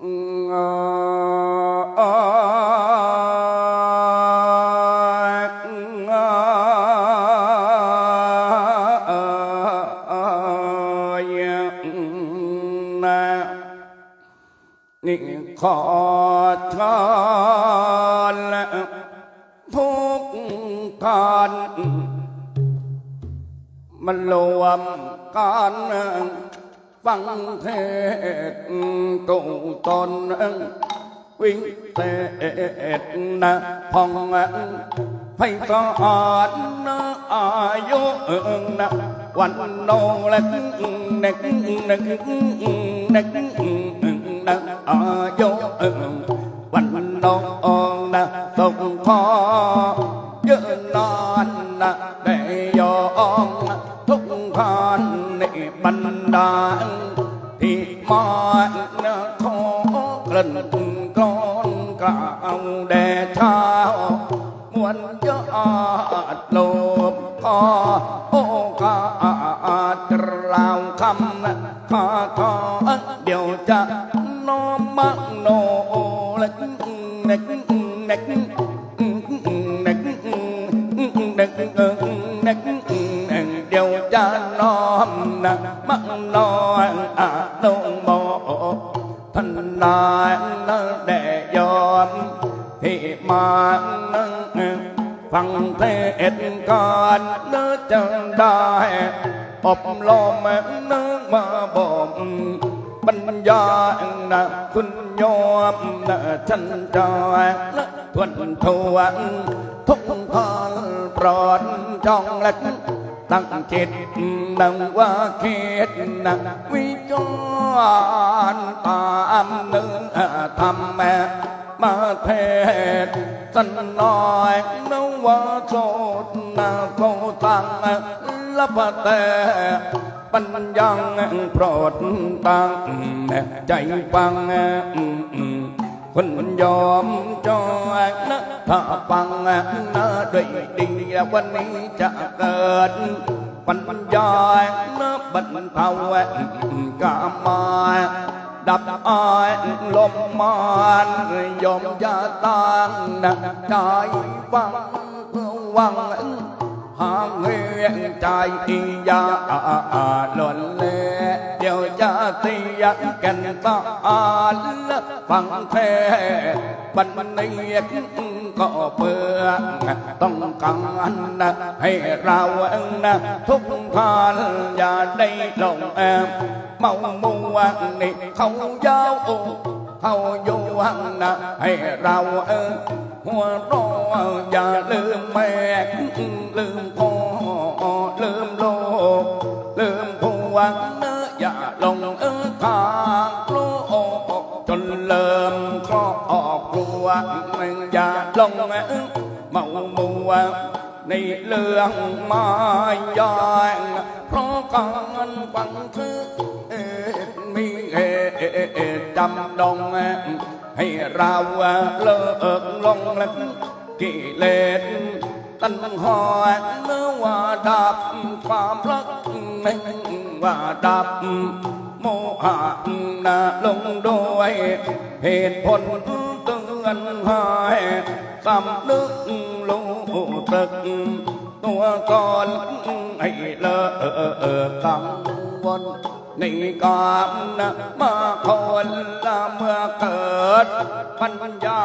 นี่ขอทานทุกการมันรวมกันฟังเทศ ตูตนวิเศษนะพองให้สะอาดนะอายุนะวันโนและ อกลั่นกลอนกล่าวแด่เช้ามวลยอดโลบขอโอ เทศน์การเนื้อจะได้อบรมเนื้อมาบอกปัญญานะคุณโยมนะฉันจะนะทวนทวนทุกทานปลอดจองและตั้งจิตนังว่าคิดนะวิจารณ์ตามเนื้อธรรมมาเทศสันน้อยนวา โสนาโสตังละพะแต่ปัญญังโปรดตั้งใจฟังคนยอมจอยนะถ้าฟังนะด้วยดีวันนี้จะเกิดปัญญานะบรรเทากามาดับอายลมมานยอมยาตางนะใจฟัง วังหางเงียงใจอยาหล่นเล่เดี๋ยวจะตียงกันตาฟังเทบันนี้ก็เพื่อต้องการนะให้เรานะทุกทานอย่าได้ลงแอมเมามัวนี่เขายาวเขาอยู่นะให้เราเออ หัวรออย่าลืมแม่ลืมพ่อลืมโลก ลืมผัวเนื้ออย่าลงเออทางโลกจนเริ่มครอบครัวมันอย่าลงเออมามัวในเรื่องมายางเพราะการฟังคือเอ็มีเหตุจำดง ให้เราเลิกลงและกิเลสตัณหาเนื้อว่าดับความรักไม่ว่าดับโมหะนาลงด้วยเหตุผลเตือนหายสำนึกรู้ตึกตัวก่อนให้เลิกกังวล นกามนะมาคนละเมื่อเกิดปัญญา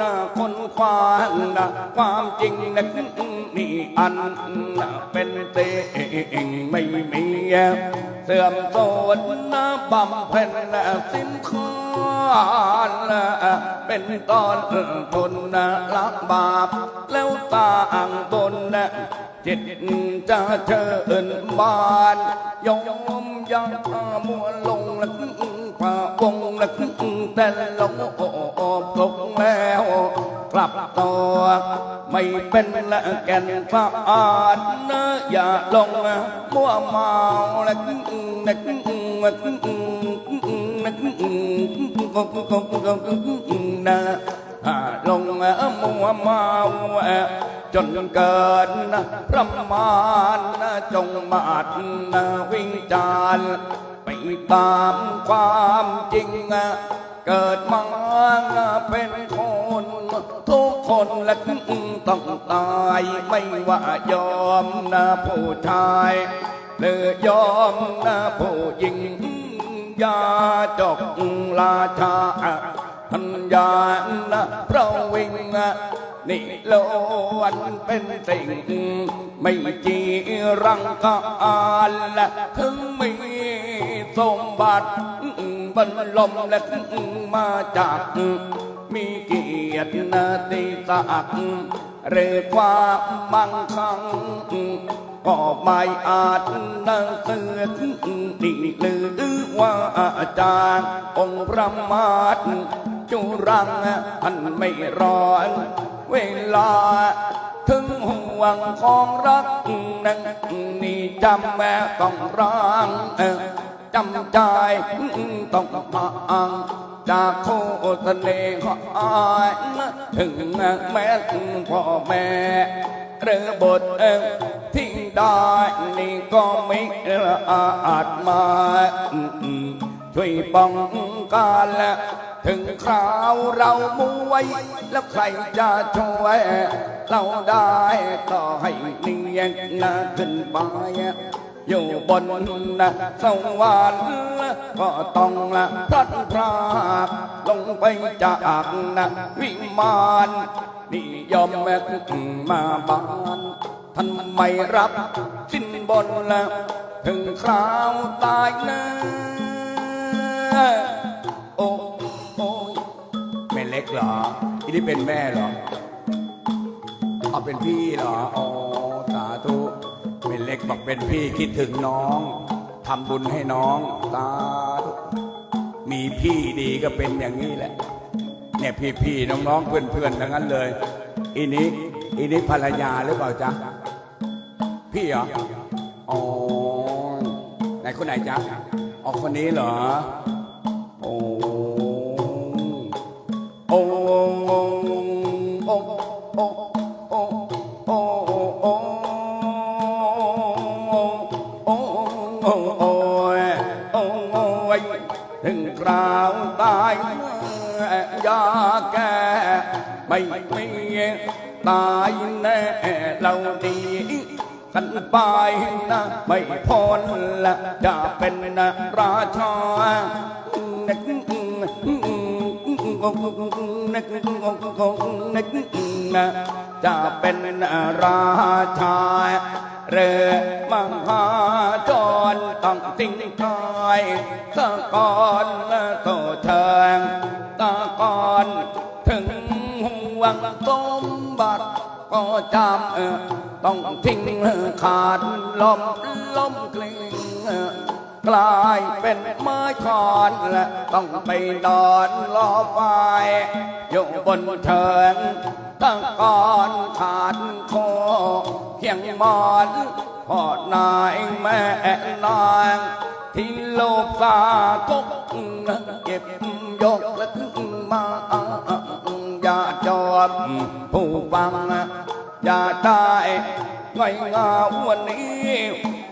นะคนควานนะความจริงนะนี่อันนะเป็นเตงไม่มีเสื่อมโทษนะบำเพ็ญนะสิ้นข้อนะเป็นตอนทนนะละบาปแล้วต่างตนนะ จิตจะเชิญบานยอมยังมัวลงละป่าวงละแต่ลงอบลงแล้วกลับตัวไม่เป็นละแก่นสะอานะอย่าลงมัวเมาละนักนักนักนะลงมัวเมา จนเกินประมาณจงมาดวิงจารไปตามความจริง เกิดมาเป็นคน ทุกคนและต้องตายไม่ว่ายอมนะผู้ชายหรือยอมนะผู้หญิงยาจกราชาทัญญานะพระวิง นิโลวันเป็นสิ่งไม่จีรังกาลและถึงมีสมบัติบรรลมและมาจากมีเกียรตินาติศักดิ์หรือความั่งคั่งก็ไม่อาจนั่งเสือกดีหรือว่าอาจารย์องค์พระมาศจุรังท่านไม่รอน เวลา ถึงห่วงของรักนั้นนี่จำแม่ต้องร้างจำใจต้องฟังจากโคตรเลขอยถึงแม้พ่อแม่หรือบทที่ได้นี่ก็ไม่อาจมาช่วยป้องกัน ถึงคราวเรามวย แล้วใครจะช่วย เราได้ต่อให้เนียนนะขึ้นไปอยู่บนนะสวรรค์ก็ต้องละพลัดพรากลงไปจากนะวิมานนิยมแม่มาบ้านท่านไม่รับสิ้นบนละถึงคราวตายนะโอ้โอ้ยแม่ เล็กเหรอที่นี่เป็นแม่เหรอเอาเป็นพี่เหรออ๋อสาธุเป็นเล็กบอกเป็นพี่คิดถึงน้องทำบุญให้น้องสาธุมีพี่ดีก็เป็นอย่างนี้แหละ เนี่ยพี่ๆน้องๆเพื่อนๆทั้งนั้นเลยอีนี้อีนี้ภรรยาหรือเปล่าจ๊ะพี่เหรออ๋อไหนคนไหนจ๊ะอ๋อคนนี้เหรอ ไม่มีตายแน่เราดีกันไปนะไม่พ้นละจะเป็นนะราชาจะเป็นราชาเรือมหาจรต้องทิ้งทายตะกอนโตเชิงตะกอนถึงห่ วงสมบัติก็จำต้องทิ้งขาดลมล้มกลิ้งกลายเป็นไม้คอนและต้องไปนอนรอไฟอยู่บนเทิงตั้งก่อนขาดคอเพียงมอนพ่อนายแม่นางที่โลกสาทก อย่าได้ง่อยงาวันนี้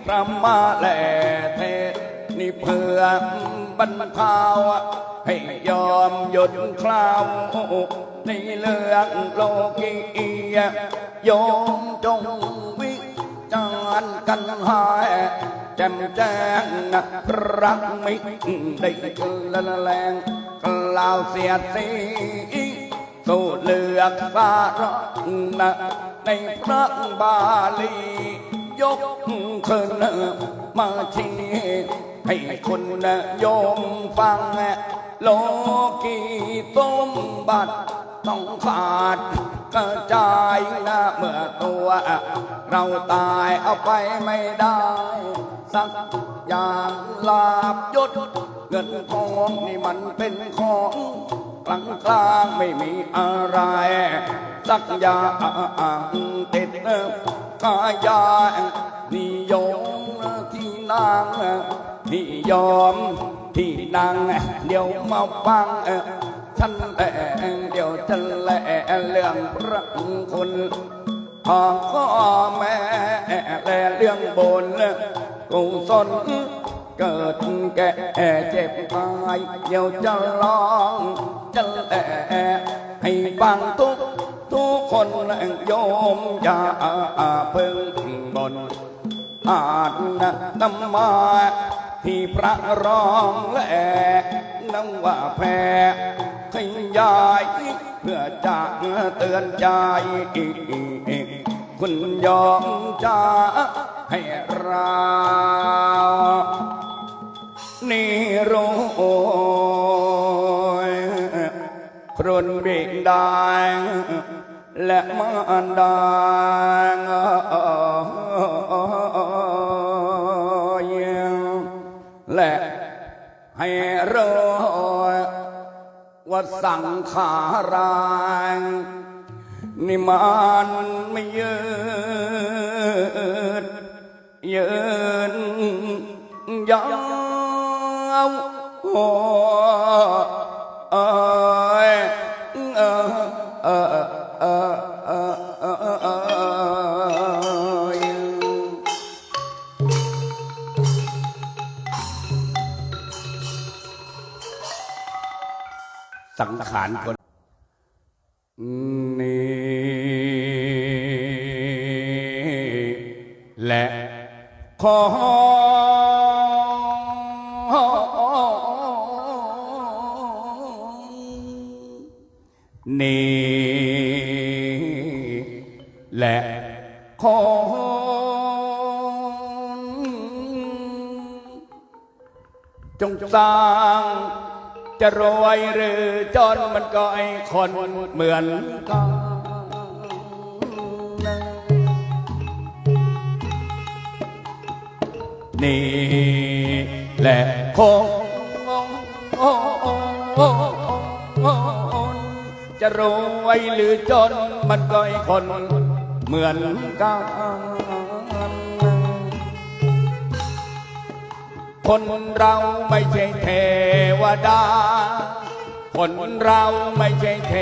พระมาแลเทนี่เพื่อบรรเทาให้ยอมหยุดคราวในเรื่องโลกีโยมจงวิจารณ์กันหายแจ่มแจ้งรักมิได้กละแรงกล่าวเสียสีสู้เลือกสาระนะ ในพระบาลี ยกขึ้นมาชี้ให้คนโยมฟังโลกีสมบัติต้องขาดกระจายนะเมื่อตัว เราตายเอาไปไม่ได้ สักอย่างลาบยศเงินทองนี่มันเป็นของกลางกลางไม่มีอะไร สักอย่างติดกายานิยมที่นางนิยมที่นางเดี๋ยวมาฟังฉันแต่เดี๋ยวจะแหละเรื่องพระคุณของพ่อแม่แลเรื่องบนกุศลเกิดแก่เจ็บตายเดี๋ยวจะลองจะแหล่ให้ฟังทุก ทุกคนโยมอย่าเพิ่งบนอาจนะนำมาที่พระร้องและนำว่าแพ้ขยายเพื่อจะเตือนใจคุณยอมจะให้เรานี่รู้ครุนบิดา และมารดาและให้รู้ว่าสังขารายนี่มันไม่ยืดยืนยาวโอ้ สังขารคนนี้และขอ ก็ไอคนเหมือนกันนี่แหละคงจะรวยหรือจนมันก็ไอคนเหมือนกันคนเราไม่ใช่เทวดา คนเราไม่ใช่เท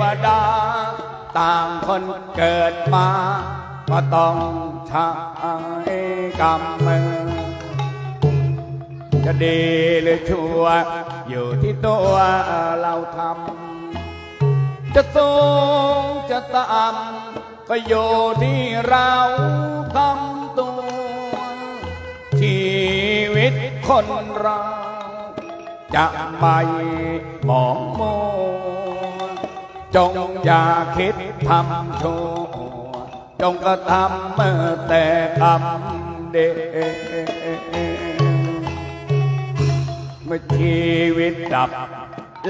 วดา ต่างคนเกิดมาก็ต้องใช้กรรมมือจะดีหรือชั่ว อยู่ที่ตัวเราทำจะสูงจะต่ำก็อยู่ที่เราทำตัวชีวิตคนเรา จะไม่หมองมัวจงอย่าคิดทำชั่วจงกระทำเมื่อแต่คำเดีเมื่อชีวิตดับ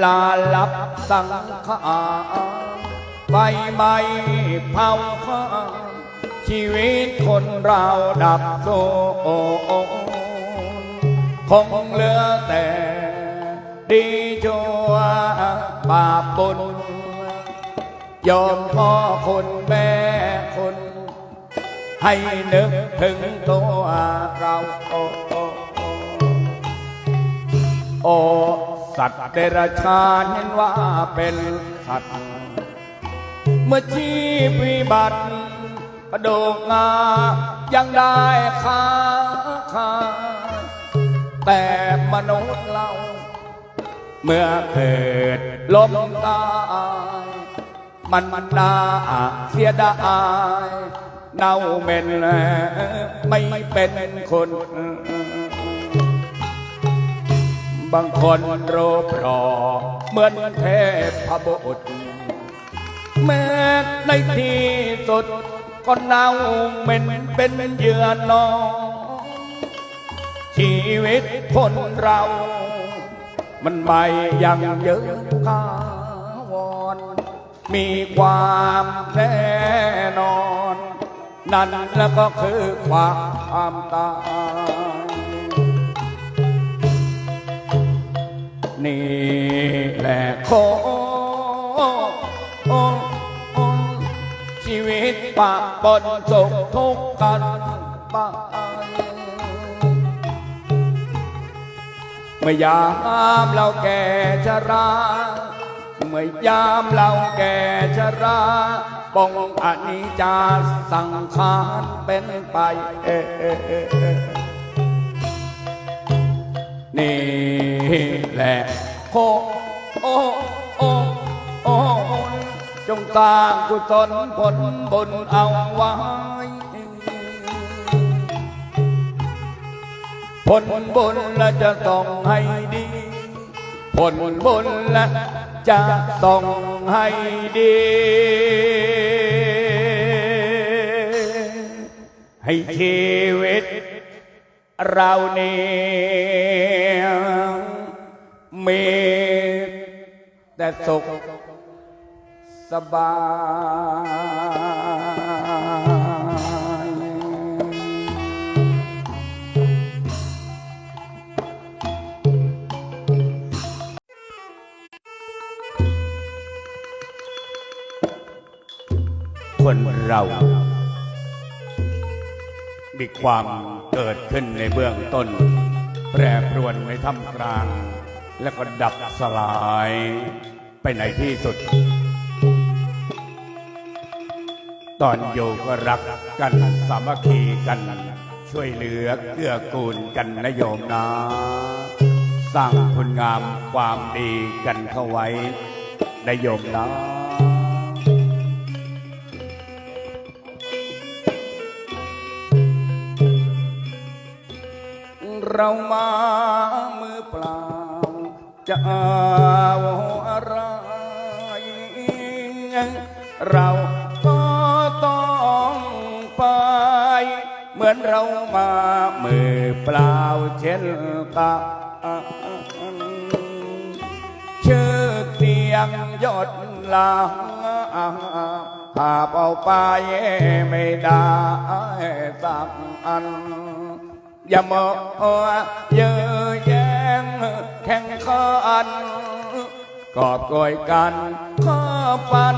ลาลับสังขารไฟไหม้เผาข้าชีวิตคนเราดับโซคงเหลือแต่ ดีชั่วบาปบุญยอมพ่อคุณแม่คุณให้นึกถึงตัวเราโอ้โอ้โอ้สัตว์เดรัจฉานเห็นว่าเป็นสัตว์ เมื่อชีพวิบัติกระโดกงายังได้ขาขาแต่มนุษย์เรา เมื่อเกิดล้มตายมันมันนาเสียดายเน่าเหม็นไม่เป็นคน บางคนรูปหล่อเหมือนเทพบุตรแม้ในที่สุดก็เน่าเหม็นเป็นเหยื่อนอนชีวิตคนเรา มันไม่ยังยืนคาวรมีความแน่นอน นั่นแล้วก็คือความตายนี่แหละโคชีวิตปะปนสุขทุกข์กันไป เมื่อยามเราแก่ชราเมื่อยามเราแก่ชราปองอนิจจาสังขารเป็นไปเนี่แหละโอ้โอโอโอจงสร้างกุศลผลบุญเอาไว้ ลบุญและจะต้องให้ดี ผลบุญและจะต้องให้ดี ให้ชีวิตเราเนี่ยมีแต่สุขสบาย คนเรา มีความเกิดขึ้นในเบื้องต้น แปรปรวนในท่ามกลาง แล้วก็ดับสลายไปในที่สุด ตอนอยู่ก็รักกันสามัคคีกัน ช่วยเหลือเกื้อกูลกันนะโยมนะ สร้างคุณงามความดีกันเข้าไว้นะโยมนะ เรามามือเปล่า จะเอาอะไร เราก็ต้องไป เหมือนเรามามือเปล่าเช่นกันชื่อเตียงยอดลาหาเอาไปไม่ได้สักอัน อย่ามาเยอะแยงแข่งขันกอบโกยกันข้อฟัน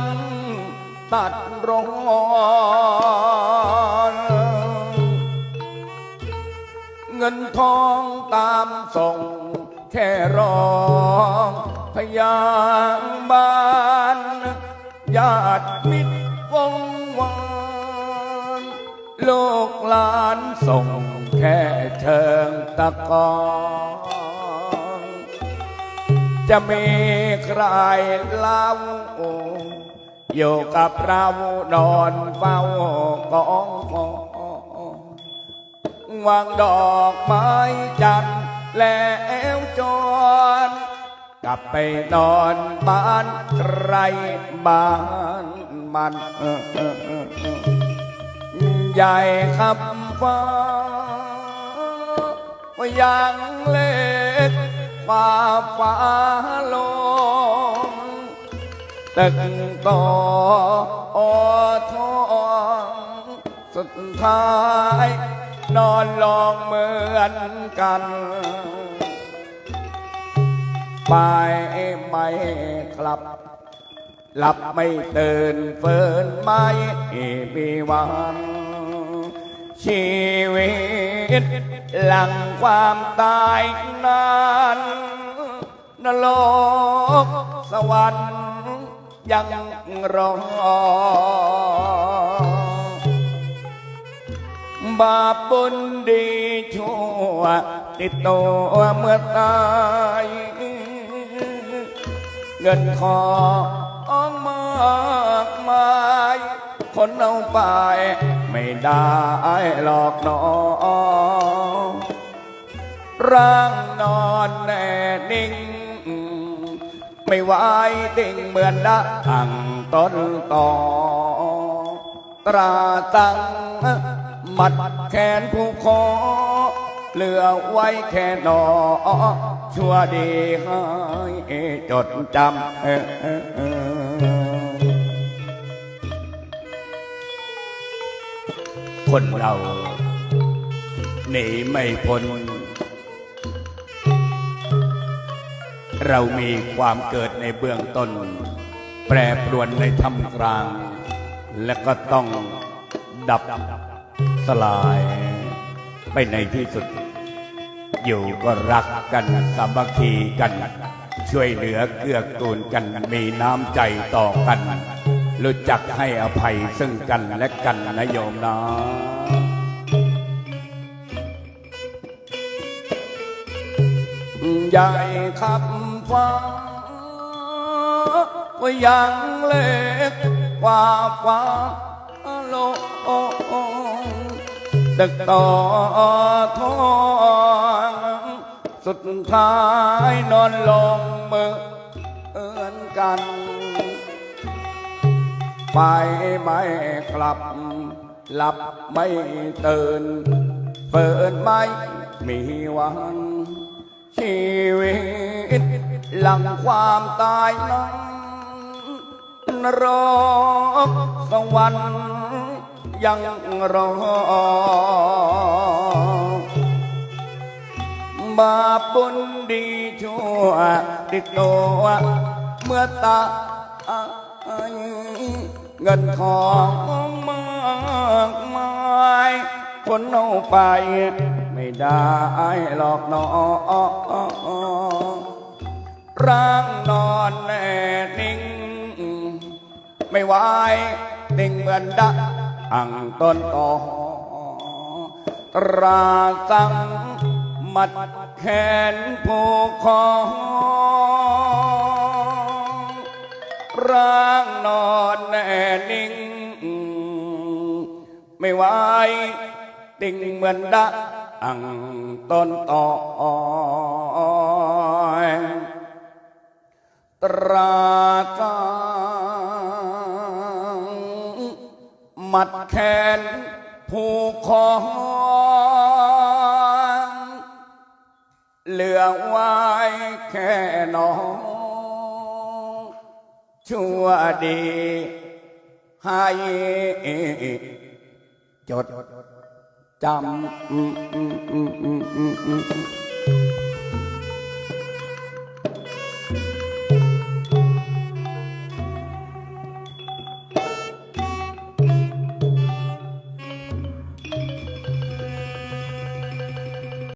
ตัดร้อนเงินทองตามส่ง แค่รองพยางบ้านญาติมิตรวงวานลูกหลานส่ง ค่เชิงตะกอนจะมีใครเล่าอยู่กับเรานอนเฝ้ากองฟอนวางดอกไม้จันทร์แล้วจรกลับไปนอนบ้านใครบ้านมันใหญ่ขับฟ้า ว่ายังเล็กฟ้าฟ้าลงตึกต่ออทองสุดท้าย นอนลองเหมือนกันไปไม่กลับ หลับไม่ตื่นเฟินไม่มีวันชีวิต หลังความตายนั้นนรกสวรรค์ยังรอ บาปบุญดีชั่ว ติดตัวเมื่อตาย เงินทองมากมาย คนเอาไป ไม่ได้หรอกหนอง ร่างนอนแน่นิ่ง ไม่ไหวดิ่งเหมือนละอังต้นต่อ ตราตังมัดแขนผู้คอเหลือไว้แค่นอ ชั่วดีให้จดจำคนเราหนีไม่พ้น เรามีความเกิดในเบื้องต้น แปรปรวนในท่ามกลาง และก็ต้องดับสลายไปในที่สุด อยู่ก็รักกันสามัคคีกัน ช่วยเหลือเกื้อกูลกันมีน้ำใจต่อกัน รู้จักให้อภัยซึ่งกันและกันนะโยมนะใหญ่ขับ ฟ้าว่ายังเล็กกว่าฟ้าโลกตึกต่อทองสุดท้ายนอนลงมือเอินกัน ไปไม่กลับ หลับไม่ตื่นเปิดไม่มีวันชีวิต หลังความตายนั้นนรกสวรรค์ยังรอบาปบุญดีชั่วติดตัวเมื่อตายเงินทองมากมายคนเอาไป ไม่ได้หรอกหนอ ร่างนอนแน่นิ่ง ไม่ไหวนิ่งเหมือนดักอังต้นต่อราสังมัดแขนผูกคอร่างนอนแน่นิ่ง ไม่ไหวติ่งเหมือนดะอังต้นตอ ตราสังมัดแขนผูกคอเหลือไว้แค่น้อง ชั่วดี ให้จดจำ